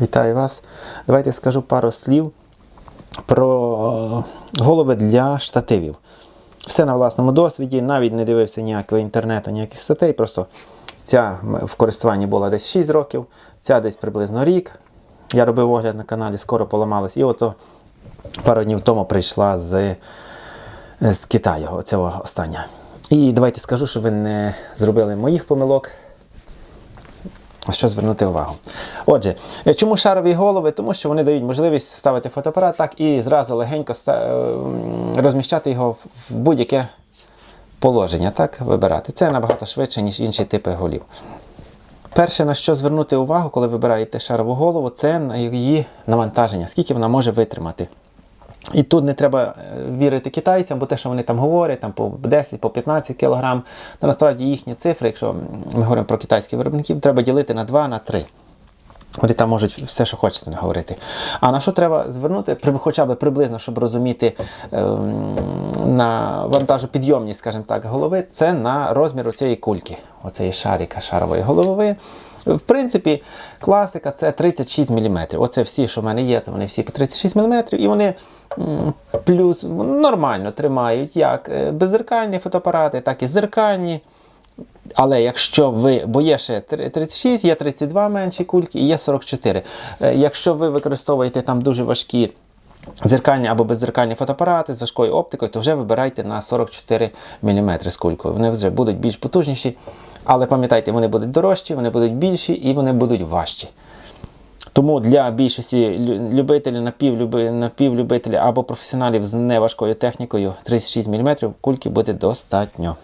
Вітаю вас. Давайте скажу пару слів про е, голови для штативів. Все на власному досвіді, навіть не дивився ніякого інтернету, ніяких статей. Просто ця в користуванні була десь 6 років, ця десь приблизно рік. Я робив огляд на каналі, скоро поламалась. І ото пару днів тому прийшла з, з Китаю, оцього остання. І давайте скажу, щоб ви не зробили моїх помилок. Що звернути увагу? Отже, е, чому шарові голови? Тому що вони дають можливість ставити фотоапарат так і зразу легенько ем, розміщати його в будь-яке положення, так, вибирати. Це набагато швидше, ніж інші типи голів. Перше, на що звернути увагу, коли вибираєте шарову голову, це на її навантаження, скільки вона може витримати. І тут не треба е, вірити китайцям, бо те, що вони там говорять, там по 10, по 15 кг, то насправді їхні цифри, якщо ми говоримо про китайських виробників, треба ділити на 2, на 3. Вони там можуть все, що хочете говорити. А на що треба звернути, хоча б приблизно, щоб розуміти ем, на вантажопідйомність, скажімо так, голови, це на розмір цієї кульки, оцеї шарика, шарової голови. В принципі, класика це 36 мм. Оце всі, що в мене є, то вони всі по 36 мм, і вони плюс нормально тримають як е, беззеркальні фотоапарати, так і зеркальні. Але якщо ви, бо є ще 36, є 32 менші кульки і є 44. Е, Якщо ви використовуєте там дуже важкі зеркальні або беззеркальні фотоапарати з важкою оптикою, то вже вибирайте на 44 мм з кулькою. Вони вже будуть більш потужніші, але пам'ятайте, вони будуть дорожчі, вони будуть більші і вони будуть важчі. Тому для більшості любителів, напівлюби, напівлюбителів або професіоналів з неважкою технікою 36 мм кульки буде достатньо.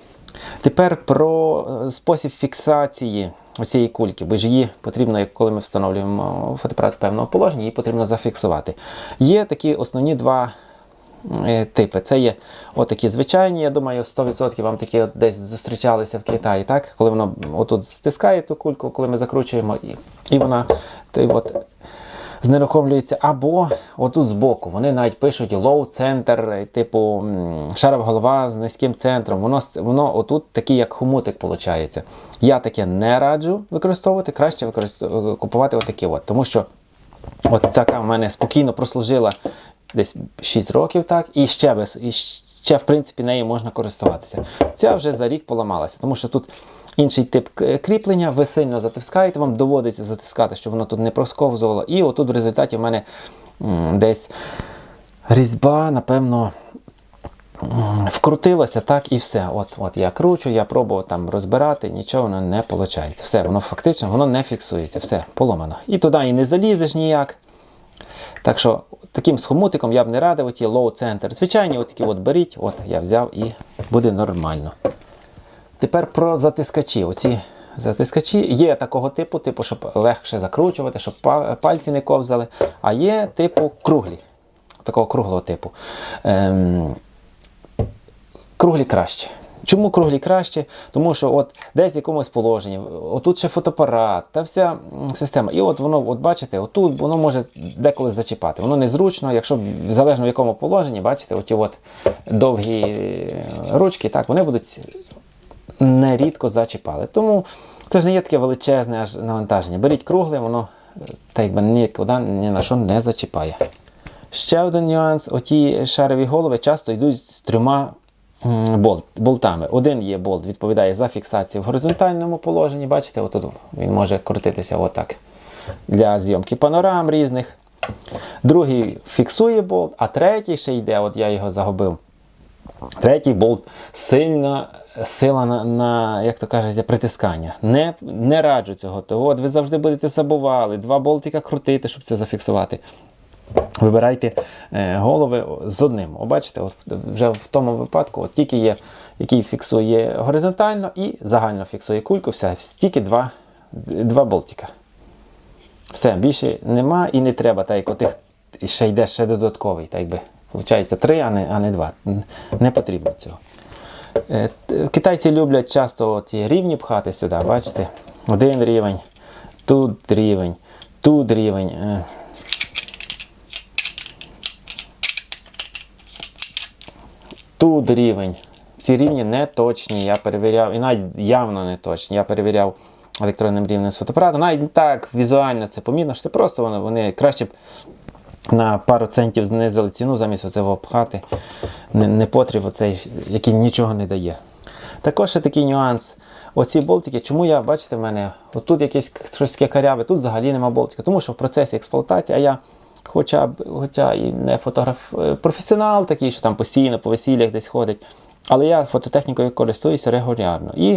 Тепер про е, спосіб фіксації цієї кульки, бо ж її потрібно, коли ми встановлюємо фотоапарат в певному положенні, її потрібно зафіксувати. Є такі основні два е, типи. Це є отакі звичайні, я думаю, 100% вам такі от десь зустрічалися в Китаї, так? коли воно отут стискає ту кульку, коли ми закручуємо, і, і вона той от, знерухомлюється. Або отут збоку. Вони навіть пишуть low центр, типу шарова голова з низьким центром. Воно, воно отут такий, як хомутик виходить. Я таке не раджу використовувати, краще використовувати, купувати отакі от. Тому що От така в мене спокійно прослужила десь 6 років, так, і ще без, і ще, в принципі, нею можна користуватися. Ця вже за рік поламалася, тому що тут інший тип кріплення, ви сильно затискаєте, вам доводиться затискати, щоб воно тут не просковзувало. І отут в результаті в мене десь різьба, напевно, м, вкрутилося так і все. От, от я кручу, я пробував там розбирати, нічого воно не виходить. Все, воно фактично воно не фіксується, все, поломано. І туди і не залізеш ніяк. Так що таким схомутиком я б не радив оті low центр. Звичайні, от такі от беріть, от я взяв і буде нормально. Тепер про затискачі. Оці затискачі є такого типу, типу, щоб легше закручувати, щоб пальці не ковзали. А є типу круглі. Такого круглого типу. Ем, круглі краще. Чому круглі краще? Тому що от десь в якомусь положенні, отут ще фотоапарат, та вся система. І от воно, от бачите, отут воно може деколи зачіпати. Воно незручно, якщо залежно в якому положенні, бачите, оті от довгі е, ручки, так, вони будуть нерідко зачіпали. Тому це ж не є таке величезне аж навантаження. Беріть кругле, воно е, так якби нікуди ні на що не зачіпає. Ще один нюанс: оті шарові голови часто йдуть з трьома болт, болтами. Один є болт, відповідає за фіксацію в горизонтальному положенні. Бачите, отут він може крутитися отак для зйомки панорам різних. Другий фіксує болт, а третій ще йде, от я його загубив. Третій болт сильна сила на, на як то кажуть, притискання. Не, не раджу цього. Того от ви завжди будете забували, два болтика крутити, щоб це зафіксувати. Вибирайте е, голови з одним. О, от вже в тому випадку от тільки є, який фіксує горизонтально і загально фіксує кульку, все, тільки два, два болтика. Все, більше нема і не треба, так як отих ще йде ще додатковий, так якби. Получається три, а не, а не два. Не потрібно цього. Е, Китайці люблять часто ті рівні пхати сюди, бачите? Один рівень, тут рівень, тут рівень. Е, Тут рівень. Ці рівні не точні. Я перевіряв, і навіть явно не точні. Я перевіряв електронним рівнем з фотоапарату. Навіть так візуально це помітно, що це просто вони, вони краще б на пару центів знизили ціну, замість оцього пхати не, не потріб оцей, який нічого не дає. Також ще такий нюанс. Оці болтики, чому я, бачите, в мене отут якесь щось таке каряве, тут взагалі нема болтика. Тому що в процесі експлуатації, а я хоча б, хоча і не фотограф е, професіонал такий, що там постійно по весіллях десь ходить, але я фототехнікою користуюся регулярно. І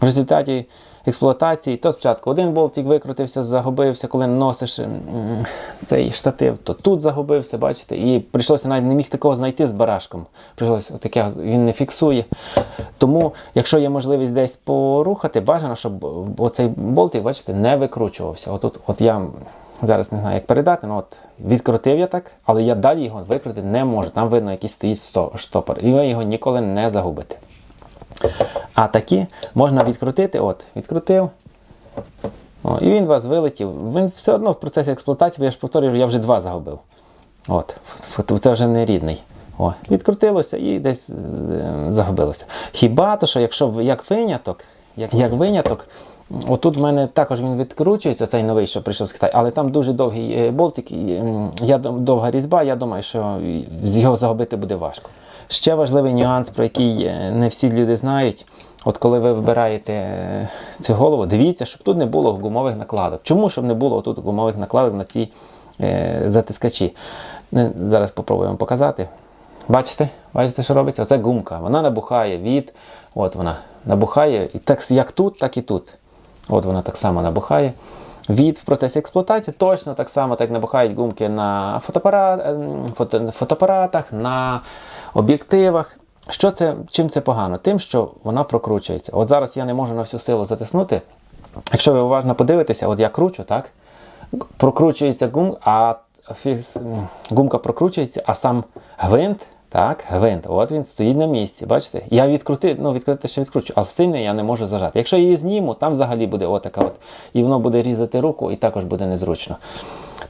в результаті експлуатації, то спочатку один болтик викрутився, загубився, коли носиш цей штатив, то тут загубився, бачите, і прийшлося навіть не міг такого знайти з барашком. Прийшлося таке, він не фіксує. Тому, якщо є можливість десь порухати, бажано, щоб оцей болтик, бачите, не викручувався. Отут, от я зараз не знаю, як передати, ну от відкрутив я так, але я далі його викрутити не можу. Там видно, який стоїть штопор, і ви його ніколи не загубите. А такі можна відкрутити, от, відкрутив. О, і він у вас вилетів. Він все одно в процесі експлуатації, бо я ж повторюю, я вже два загубив. От, це вже не рідний. О, відкрутилося і десь е, загубилося. Хіба то, що якщо як виняток, як, як виняток, отут в мене також він відкручується, цей новий, що прийшов з Китаю, але там дуже довгий е, болтик, я, довга різьба, я думаю, що його загубити буде важко. Ще важливий нюанс, про який е, не всі люди знають. От коли ви вибираєте е, цю голову, дивіться, щоб тут не було гумових накладок. Чому щоб не було тут гумових накладок на ці е, затискачі? Зараз спробуємо показати. Бачите? Бачите, що робиться? Оце гумка. Вона набухає від. От вона набухає, і так як тут, так і тут. От вона так само набухає. Від в процесі експлуатації точно так само, так набухають гумки на фотоапарат, ем, фото, фотоапаратах, на об'єктивах. Що це, чим це погано? Тим, що вона прокручується. От зараз я не можу на всю силу затиснути. Якщо ви уважно подивитеся, от я кручу, так? Прокручується гум, а фіс- гумка прокручується, а сам гвинт, так, гвинт, от він стоїть на місці. Бачите? Я відкрути, ну відкрити ще відкручу, а сильно я не можу зажати. Якщо я її зніму, там взагалі буде отака от, і воно буде різати руку, і також буде незручно.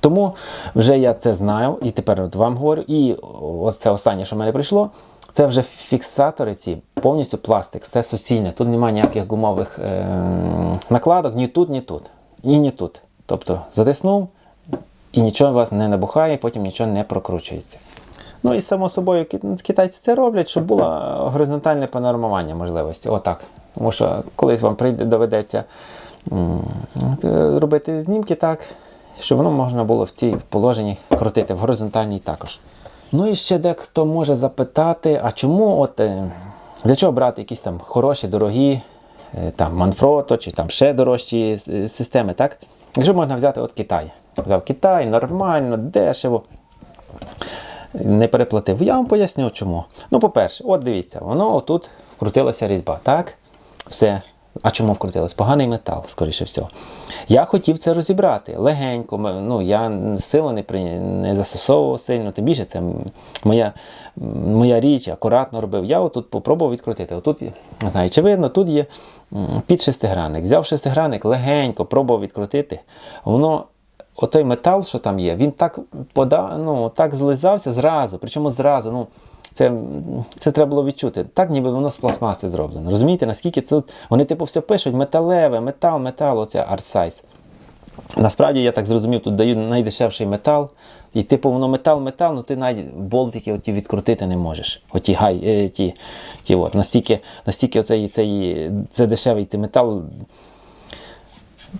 Тому вже я це знаю, і тепер от вам говорю. І ось це останнє, що в мене прийшло, це вже фіксатори ці, повністю пластик, це суцільне. Тут немає ніяких гумових е- накладок ні тут, ні тут. І ні тут. Тобто затиснув, і нічого вас не набухає, потім нічого не прокручується. Ну і само собою китайці це роблять, щоб було горизонтальне панормування можливості. Отак. Тому що колись вам прийде, доведеться е, робити знімки так, щоб воно можна було в цій положенні крутити, в горизонтальній також. Ну і ще дехто може запитати, а чому от, е, для чого брати якісь там хороші, дорогі, е, там Manfrotto чи там ще дорожчі системи, так? Якщо можна взяти от Китай. Взяв Китай, нормально, дешево не переплатив. Я вам поясню чому. Ну, по-перше, от дивіться, воно отут вкрутилася різьба, так? Все. А чому вкрутилась? Поганий метал, скоріше всього. Я хотів це розібрати легенько. Ну, я силу не, при... не застосовував сильно, тим більше це моя, моя річ, акуратно робив. Я отут попробував відкрутити. Отут, знаю, видно, тут є під шестигранник. Взяв шестигранник, легенько пробував відкрутити. Воно отой метал, що там є, він так пода, ну, так злизався зразу. Причому зразу. ну, це, це треба було відчути. Так, ніби воно з пластмаси зроблено. Розумієте, наскільки це. Вони, типу, все пишуть металеве, метал, метал, оце арсайз. Насправді, я так зрозумів, тут дають найдешевший метал. І типу воно метал, метал, ну ти навіть болтики оті відкрутити не можеш. Оті гай, е, ті, ті от, настільки, настільки оцей, цей, це дешевий ти метал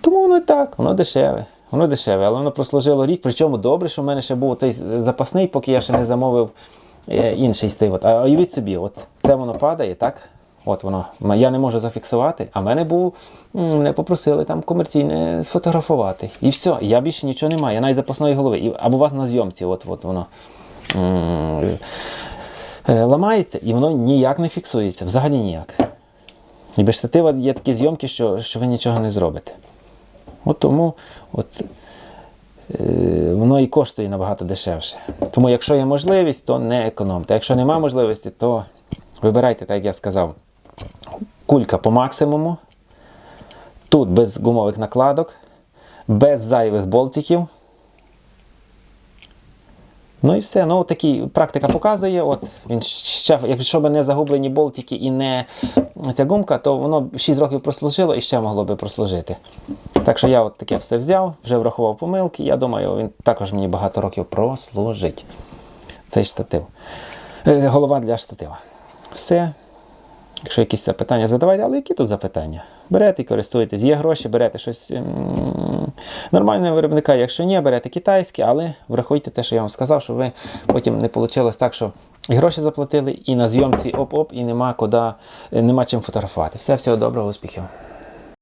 тому воно і так, воно дешеве. Воно дешеве, але воно прослужило рік. Причому добре, що в мене ще був той запасний, поки я ще не замовив інший стив. От. А уявіть собі, от це воно падає, так? От воно. Я не можу зафіксувати, а мене був, мене попросили там комерційне сфотографувати. І все, я більше нічого не маю. Я навіть запасної голови. Або у вас на зйомці, от, от воно. е, Ламається і воно ніяк не фіксується, взагалі ніяк. І без штатива є такі зйомки, що, що ви нічого не зробите. От тому от, воно і коштує набагато дешевше. Тому, якщо є можливість, то не економте. Якщо нема можливості, то вибирайте, так як я сказав, кулька по максимуму. Тут без гумових накладок, без зайвих болтиків. Ну і все. Ну, такі практика показує. От він ще, якщо б не загублені болтики і не ця гумка, то воно 6 років прослужило і ще могло би прослужити. Так що я от таке все взяв, вже врахував помилки. Я думаю, він також мені багато років прослужить. Цей штатив. Е, Голова для штатива. Все. Якщо якісь запитання задавайте, але які тут запитання? Берете і користуєтесь. Є гроші, берете щось нормального виробника. Якщо ні, берете китайське, але врахуйте те, що я вам сказав, щоб ви потім не вийшло так, що і гроші заплатили, і на зйомці оп-оп, і нема куди, нема чим фотографувати. Все, всього доброго, успіхів.